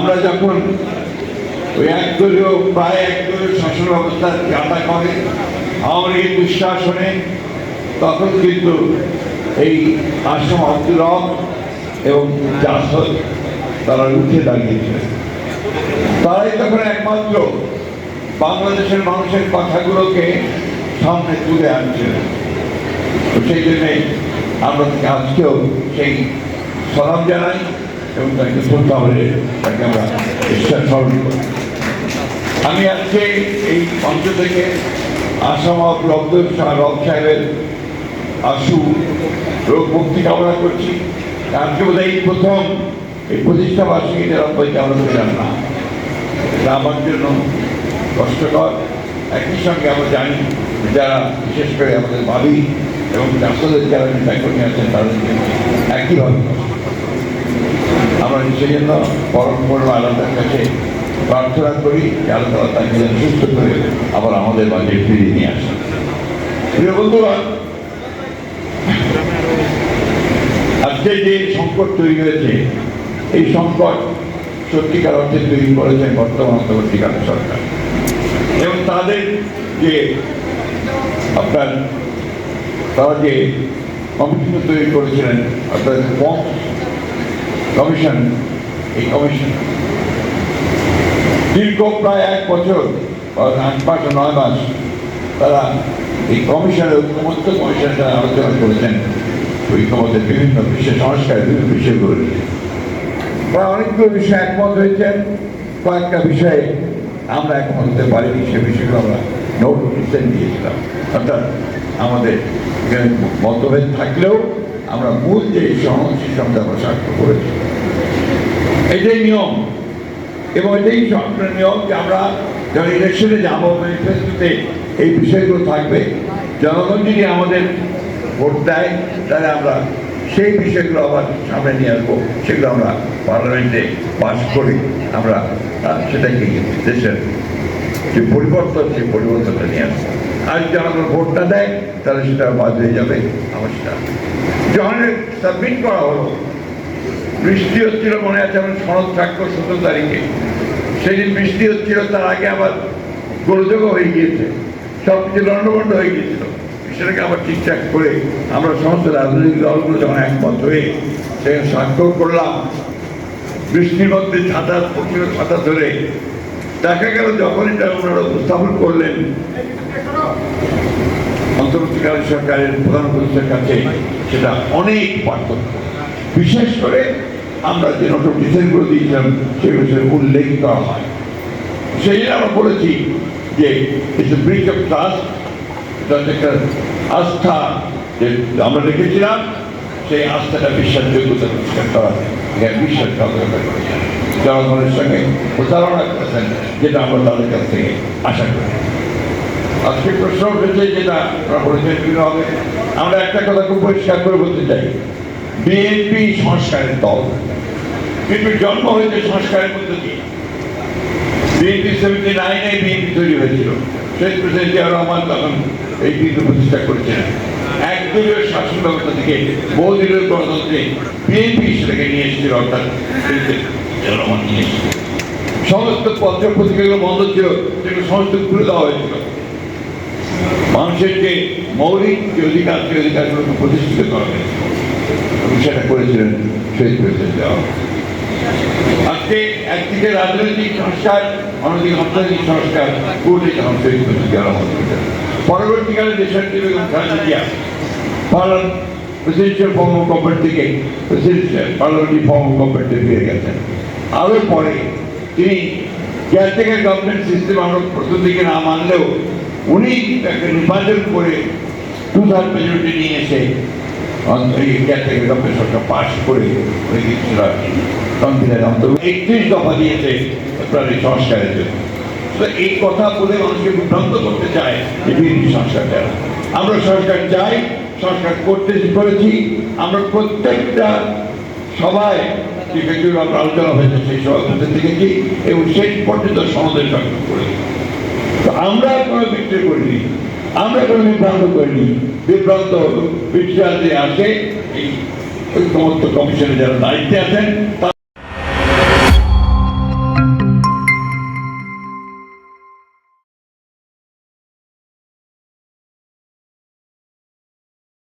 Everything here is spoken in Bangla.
আমরা যখন ওই একদলীয়, প্রায় একদলীয় শাসন ব্যবস্থা যাতা করে, আওয়ামী দুঃশাসনে, তখন কিন্তু এই আসাম আব্দুল এবং জাসদ তারা উঠে দাঁড়িয়েছিলেন তারাই তখন একমাত্র বাংলাদেশের মানুষের কথাগুলোকে সামনে তুলে আনছিলেন সেই জন্যে আমরা আজকেও সেই সালাম জানাই। এবং তাকে শ্রদ্ধাভরে তাকে আমরা স্মরণ করি আমি আজকে এই মঞ্চ থেকে আসাম শাহ রব সাহেবের আশু, রোগ মুক্তি কামনা করছি। আজকে বোধ এই প্রথম, এই প্রতিষ্ঠা বার্ষিকীতে রব্বাইকে আমরা পেলাম না। এটা আমার জন্য কষ্টকর। একই সঙ্গে আমরা জানি যারা বিশেষ করে আমাদের ভাবি এবং চাষদের যারা নেতাকর্মী আছেন, তাদের জন্য একইভাবে জন্য পরম পরম আলাদার কাছে প্রার্থনা করি যে তাকে যেন সুস্থ করে আবার আমাদের মাঝে ফিরিয়ে নিয়ে আসেন। প্রিয় বন্ধুগণ আজকে যে সংকট তৈরি হয়েছে, এই সংকট সত্যিকার অর্থে তৈরি করেছেন বর্তমান অন্তর্বর্তীকালীন সরকার। এবং তাদের যে আপনার, তারা যে কমিশন তৈরি করেছিলেন অর্থাৎ কমিশন এই কমিশন। দীর্ঘ প্রায় এক বছর আট মাস নয় মাস তারা এই কমিশনের ঐক্যমত্য কমিশনের সাথে আলোচনা করেছেন। ঐক্যমতের বিভিন্ন বিষয় সংস্কারের বিভিন্ন বিষয়গুলো নিয়ে তারা অনেকগুলো বিষয়ে একমত হয়েছেন। কয়েকটা বিষয়ে আমরা একমত হতে পারিনি, সে বিষয়গুলো আমরা নোট রিসেন্ট দিয়েছিলাম। অর্থাৎ আমাদের এখানে মতভেদ থাকলেও আমরা মূল যে সিস্টেমটা আমরা স্বাক্ষর করেছি এটাই নিয়ম। এবং এটাই সরকারের নিয়ম যে আমরা যখন ইলেকশনে যাব ম্যানিফেস্টোতে এই বিষয়গুলো থাকবে। জনগণ যদি আমাদের ভোট দেয়, তাহলে আমরা সেই বিষয়গুলো আবার সামনে নিয়ে আসব। সেগুলো আমরা পার্লামেন্টে পাস করি আমরা সেটাকে দেশের যে পরিবর্তন, সেই পরিবর্তনটা নিয়ে আসব। আর যদি আমাদের ভোটটা দেয়, তাহলে সেটা বাদ হয়ে যাবে। আমার সেটা যখন সাবমিট করা হলো। বৃষ্টি হচ্ছিল মনে আছে আমার শরৎ ঠাকুর সতেরো তারিখে। সেদিন বৃষ্টি হচ্ছিল, তার আগে আবার গোলযোগ হয়ে গিয়েছে। সব কিছু লন্ডভন্ড হয়ে গিয়েছিল। সেটাকে আবার ঠিকঠাক করে আমরা সমস্ত রাজনৈতিক দলগুলো যখন একমত হয়ে সেখানে স্বাক্ষর করলাম, বৃষ্টির মধ্যে ছাতা, প্রচুর ছাতা ধরে দেখা গেল যখন এটা ওনারা উপস্থাপন করলেন, অন্তর্বর্তীকালীন সরকারের প্রধান উপদেষ্টার কাছে সেটা অনেক পার্থক্য। বিশেষ করে আমরা যে নতুন ডিজাইনগুলো দিয়েছিলাম সেগুলো উল্লেখ করা হয়। সেই আমরা বলেছি যে ব্রিজ অফ ট্রাস্ট একটা আস্থা যে আমরা রেখেছিলাম, সেই আস্থাটা বিশ্বাসযোগ্যতা পরিষ্কার করা এখানে জনগণের সঙ্গে প্রচারণা করেছেন, যেটা আমরা তাদের কাছ থেকে আশা করি। আজকে প্রশ্ন উঠেছে, যেটা আপনারা বলেছেন হবে? আমরা একটা কথা খুব পরিষ্কার করে বলতে চাই। বিএনপি সংস্কারের দল। বিএনপির জন্ম হয়েছে সংস্কারের মধ্যে দিয়ে। বিএনপি সেভেন্টি নাইনে বিএনপি তৈরি হয়েছিল। শেখ প্রেসিডেন্ট জিয়া রহমান তখন এই বিএনপি প্রতিষ্ঠা করেছিলেন। একদলীয় শাসন ব্যবস্থা থেকে বহুদলীয় গণতন্ত্রে বিএনপি সেটাকে নিয়ে এসেছিল, অর্থাৎ রহমান নিয়ে এসেছিল। সমস্ত পত্র পত্রিকাগুলো বন্ধ ছিল সেগুলো সমস্ত খুলে দেওয়া হয়েছিল। মানুষের যে মৌলিক যে অধিকার সেই অধিকারগুলোকে প্রতিষ্ঠিত করা হয়েছে সেটা করেছিলেন শহীদ প্রেসিডেন্ট দেওয়া আজকে একদিকে রাজনৈতিক সংস্কার, অন্যদিকে অর্থনৈতিক সংস্কার, পুরোটাই যখন শহীদ হয়েছে পরবর্তীকালে দেশের Begum Khaleda Zia parlour presidential form of government থেকে প্রেসিডেন্সিয়াল পার্লামেন্টারি ফর্ম অফ গভর্নমেন্টে ফিরে গেছেন। আরও পরে তিনি কেয়ারটেকার গভর্নমেন্ট সিস্টেম আমরা প্রথম দিকে না মানলেও উনি একটা নির্বাচন করে টু থার্ড মেজরিটি নিয়ে এসে কেয়ারটেকার গভর্নমেন্ট সরকার পাশ করে উনি কিছুটা সংবিধানের অন্তর্ভুক্ত একত্রিশ দফা দিয়েছে এই সংস্কারের জন্য। এই কথা বলে মানুষকে বিভ্রান্ত করতে চায় যে বিএনপি সংস্কার চায় আমরা সংস্কার চাই, সংস্কার করতে করেছি, আমরা প্রত্যেকটা সবাই যে আমরা আলোচনা হয়েছে, সেই সবাই দেখেছি এবং শেষ পর্যন্ত সমাধান স্বাক্ষর করেছি। তো আমরা কোনো বিক্রি করিনি। আমরা কোনো বিভ্রান্ত করিনি। বিভ্রান্ত বিশ্বাস যে আসে এই ঐক্যমত্য কমিশনে যারা দায়িত্বে আছেন